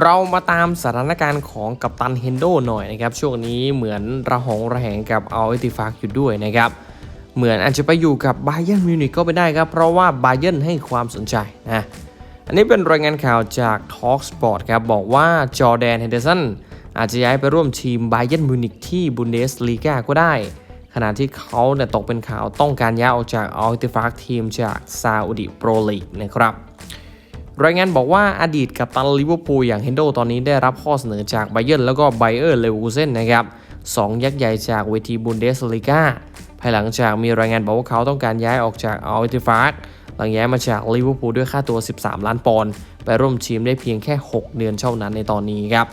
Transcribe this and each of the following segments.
เรามาตามสถานการณ์ของกัปตันเฮนโดหน่อยนะครับ ช่วงนี้เหมือนระหองระแหงกับเอาเอติฟากอยู่ด้วยนะครับ เหมือนอาจจะไปอยู่กับบาเย r n นมิวนิกก็ไปได้ครับ เพราะว่าบาเย r n ให้ความสนใจนะอันนี้เป็นรายงานข่าวจาก Talk Sport ครับ บอกว่าจอแดนเฮนเดอร์สันอาจจะย้ายไปร่วมทีมบาเย r n นมิวนิกที่บุนเดสลีกาก็ได้ ขณะที่เขาเนี่ยตกเป็นข่าวต้องการย้ายออกจากอัลติฟากทีมจากซาอุดิโปรลีกนะครับ รายงานบอกว่าอดีตกัปตันลิเวอร์พูลอย่างเฮนโดตอนนี้ได้รับข้อเสนอจากไบเย r n แล้วก็ไบเออร์เลวูเซนนะครับสองยักษ์ใหญ่จากเวทีบุนเดสลีกาภายหลังจากมีรายงานบอกว่าเขาต้องการย้ายออกจากอัลติฟากหลังย้ายมาจากลิเวอร์พูลด้วยค่าตัว 13 ล้านปอนด์ไปร่วมทีมได้เพียงแค่ 6 เดือนเท่านั้นในตอนนี้ครับ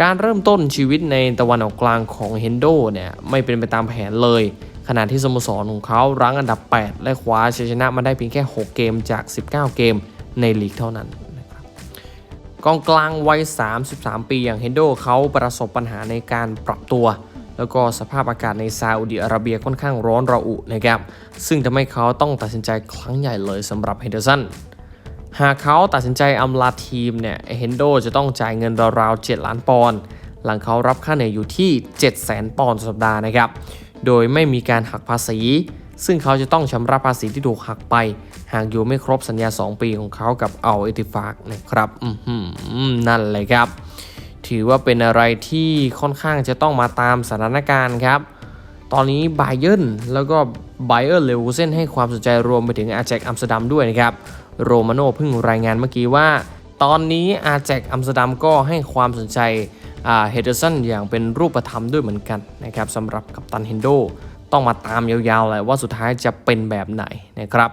การเริ่มต้นชีวิตในตะวันออกกลางของเฮนโดเนี่ยไม่เป็นไปตามแผนเลย ขณะที่สโมสรของเขารั้งอันดับ 8 และคว้าชัยชนะมาได้เพียงแค่ 6 เกมจาก 19 เกม ในลีกเท่านั้นนะครับกองกลางวัย 33 ปีอย่างเฮนโดเขาประสบปัญหาในการปรับตัว แล้วก็สภาพอากาศในซาอุดิอาระเบียค่อนข้างร้อนระอุนะครับซึ่งทำให้เขาต้องตัดสินใจครั้งใหญ่เลยสำหรับเฮนเดอร์สันหากเขาตัดสินใจอำลาทีมเนี่ยเฮนโดจะต้องจ่ายเงินราวๆ7ล้านปอนด์หลังเขารับค่าเหนื่อยอยู่ที่ 7 0 0 0 0 0ปอนด์สัปดาห์นะครับ โดยไม่มีการหักภาษี ซึ่งเขาจะต้องชำระภาษีที่ถูกหักไป หากอยู่ไม่ครบสัญญา 2 ปีของเขากับเอาเอติฟากนะครับนั่นเลยครับ ถือว่าเป็นอะไรที่ค่อนข้างจะต้องมาตามสถานการณ์ครับ ตอนนี้ไบเย r n แล้วก็ไบเออร์เลวูเซนให้ความสนใจรวมไปถึงอาแจกอัมสเตอร์ดัมด้วยนะครับ โรมาโน่เพิ่งรายงานเมื่อกี้ว่า ตอนนี้อาแจกอัมสเตอร์ดัมก็ให้ความสนใจเฮเดอร์สันอย่างเป็นรูปธรรมด้วยเหมือนกันนะครับสำหรับกัปตันเฮนโด ต้องมาตามยาวๆเลยว่าสุดท้ายจะเป็นแบบไหนนะครับ